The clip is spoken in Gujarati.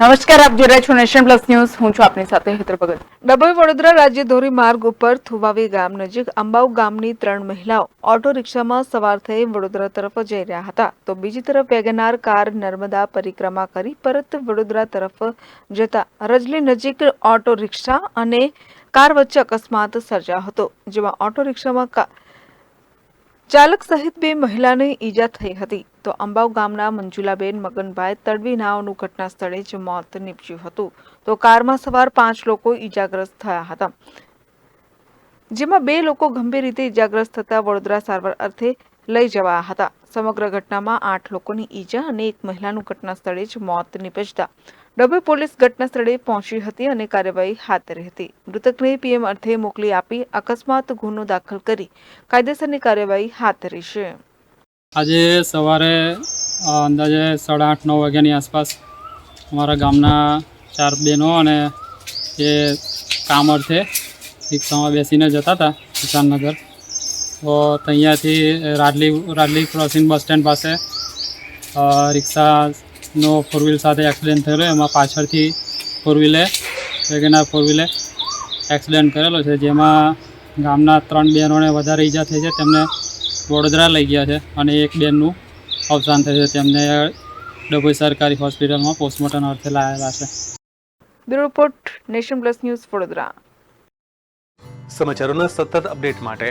નમસ્કાર, આપ જોઈ રહ્યા છો નેશન પ્લસ ન્યૂઝ. હું છું આપની સાથે હેતર ભગત. ડભોઈ વડોદરા રાજ્ય ધોરી માર્ગ ઉપર થુવાવી ગામ નજીક અંબાવ ગામની ત્રણ મહિલાઓ ઓટો રિક્ષામાં સવાર થઈ વડોદરા તરફ જઈ રહ્યા હતા. તો બીજી તરફ વેગનાર કાર નર્મદા પરિક્રમા કરી પરત વડોદરા તરફ જતા રજલી નજીક ઓટો રિક્ષા અને કાર વચ્ચે અકસ્માત સર્જાયો હતો, જેમાં ઓટો રિક્ષામાં ચાલક સહિત બે મહિલાને ઈજા થઈ હતી. તો અંબાવ ગામના મંજુલાબેન મગનભાઈ તડવી નાવનું ઘટના સ્થળે જ મોત નીપજ્યું હતું. તો કારમાં સવાર પાંચ લોકો ઈજાગ્રસ્ત થયા હતા. જેમાં બે લોકો ગંભીર રીતે ઈજાગ્રસ્ત થતા વડોદરા સારવાર અર્થે લઈ જવાયા હતા. સમગ્ર ઘટનામાં આઠ લોકોની ઈજા અને એક મહિલાનું ઘટના સ્થળે જ મોત નીપજતા ડભોઈ પોલીસ ઘટના સ્થળે પહોંચી હતી અને કાર્યવાહી હાથ ધરી હતી. મૃતકને પીએમ અર્થે મોકલી આપી અકસ્માત ગુનો દાખલ કરી કાયદેસરની કાર્યવાહી હાથ ધરી છે. આજે સવારે અંદાજે સાડા આઠ નવ વાગ્યાની આસપાસ અમારા ગામના ચાર બહેનો અને એ કામ અર્થે રિક્ષામાં બેસીને જતા હતા કિસાનનગર. તો ત્યાંથી રાડલી રાડલી ક્રોસિંગ બસ સ્ટેન્ડ પાસે અ, રિક્ષાનો ફોર વ્હીલ સાથે એક્સિડન્ટ થયેલો એમાં પાછળથી ફોર વ્હીલે વેગેનાર ફોર વ્હીલે એક્સિડન્ટ કરેલો છે જેમાં ગામના ત્રણ બહેનોને વધારે ઈજા થઈ છે તેમને વડોદરા લઈ ગયા છે અને એક બેનનું અવસાન થયું છે તેમને ડભોઈ સરકારી હોસ્પિટલમાં પોસ્ટમોર્ટમ અર્થે લાવેલા છે. Bureau report nation plus news Vadodara. સમાચારોના સતત અપડેટ માટે